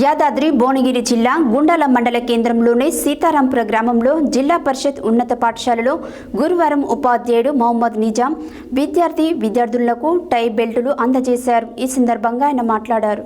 యాదాద్రి భువనగిరి జిల్లా గుండాల మండల కేంద్రంలోని సీతారాంపుర గ్రామంలో జిల్లా పరిషత్ ఉన్నత పాఠశాలలో గురువారం ఉపాధ్యాయుడు మహమ్మద్ నిజాం విద్యార్థి విద్యార్థులకు టై బెల్టులు అందజేశారు. ఈ సందర్భంగా ఆయన మాట్లాడారు.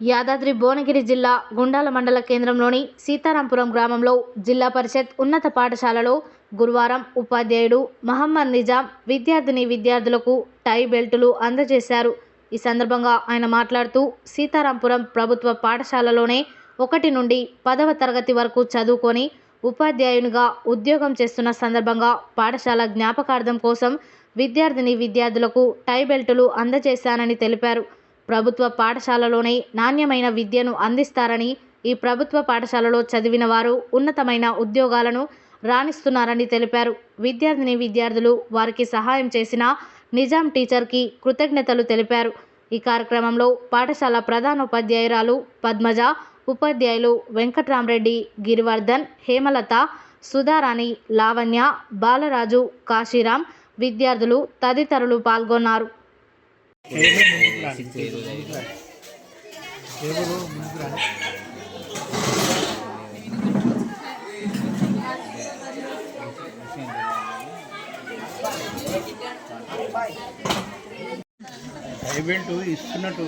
యాదాద్రి భువనగిరి జిల్లా గుండాల మండల కేంద్రంలోని సీతారాంపురం గ్రామంలో జిల్లా పరిషత్ ఉన్నత పాఠశాలలో గురువారం ఉపాధ్యాయుడు మహమ్మద్ నిజాం విద్యార్థిని విద్యార్థులకు టై బెల్టులు అందజేశారు. ఈ సందర్భంగా ఆయన మాట్లాడుతూ సీతారాంపురం ప్రభుత్వ పాఠశాలలోనే ఒకటి నుండి పదవ తరగతి వరకు చదువుకొని ఉపాధ్యాయునిగా ఉద్యోగం చేస్తున్న సందర్భంగా పాఠశాల జ్ఞాపకార్థం కోసం విద్యార్థిని విద్యార్థులకు టై బెల్టులు అందజేశానని తెలిపారు. ప్రభుత్వ పాఠశాలలోనే నాణ్యమైన విద్యను అందిస్తారని ఈ ప్రభుత్వ పాఠశాలలో చదివిన వారు ఉన్నతమైన ఉద్యోగాలను రాణిస్తున్నారని తెలిపారు. విద్యార్థిని విద్యార్థులు వారికి సహాయం చేసిన నిజాం టీచర్కి కృతజ్ఞతలు తెలిపారు. ఈ కార్యక్రమంలో పాఠశాల ప్రధానోపాధ్యాయురాలు పద్మజ ఉపాధ్యాయులు వెంకట్రామరెడ్డి గిరివర్ధన్ హేమలత సుధారాణి లావణ్య బాలరాజు కాశీరాం విద్యార్థులు తదితరులు పాల్గొన్నారు. పేమెంట్ ఇస్తున్నట్టు.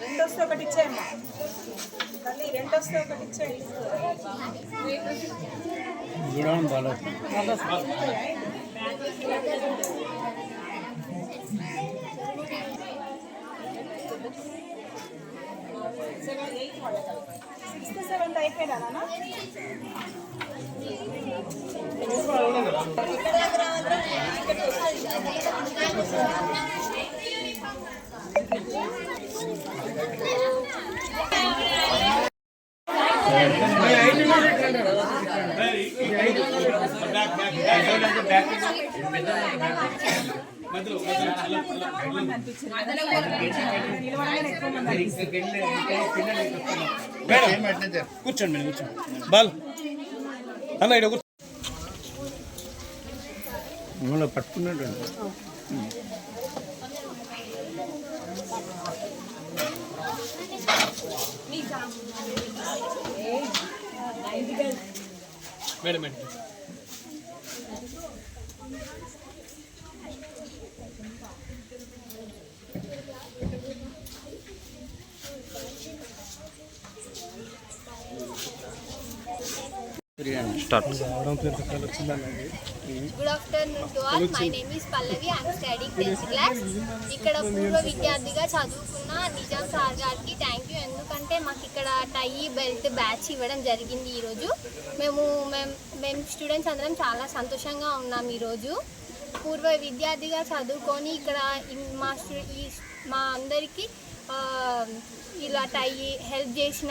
రెండు వస్తే ఒకటి ఇచ్చేయమ్మా. తల్లి రెండు వస్తే ఒకటి ఇచ్చేయండి బాగా సిక్స్త్ సెవెంత్ అయిపోయినా బ్యాక్ కూర్చోండి మేడం కూర్చోండి బాల్ అన్న ఇక్కడ కూర్చో మిమ్మల్ని పట్టుకున్నాడు madam madam start good afternoon to all my name is Pallavi I am studying tenth class ఇక్కడ పూర్వ విద్యార్థిగా చదువుకున్న నిజాం సార్ గారికి థ్యాంక్ యూ ఎందుకంటే మాకు ఇక్కడ టై బెల్ట్ బ్యాచ్ ఇవ్వడం జరిగింది ఈరోజు. మేము మేము మేము స్టూడెంట్స్ అందరం చాలా సంతోషంగా ఉన్నాం ఈరోజు. పూర్వ విద్యార్థిగా చదువుకొని ఇక్కడ మా స్టూ- ఈ మా అందరికీ ఇలా టై హెల్ప్ చేసిన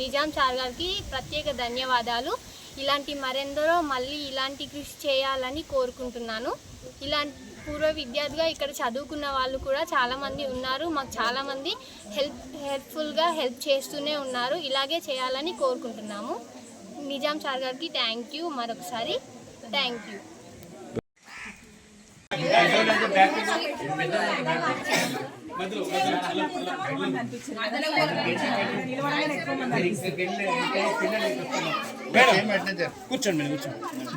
నిజాం సార్ గారికి ప్రత్యేక ధన్యవాదాలు. ఇలాంటి మరెందరో మళ్ళీ ఇలాంటి కృషి చేయాలని కోరుకుంటున్నాను. ఇలాంటి పూర్వ విద్యార్థిగా ఇక్కడ చదువుకున్న వాళ్ళు కూడా చాలామంది ఉన్నారు. మాకు చాలామంది హెల్ప్ హెల్ప్ఫుల్గా హెల్ప్ చేస్తూనే ఉన్నారు. ఇలాగే చేయాలని కోరుకుంటున్నాము. నిజాం సార్ గారికి థ్యాంక్ యూ. మరొకసారి థ్యాంక్ యూ. కూర్చోండి మేడం కూర్చోండి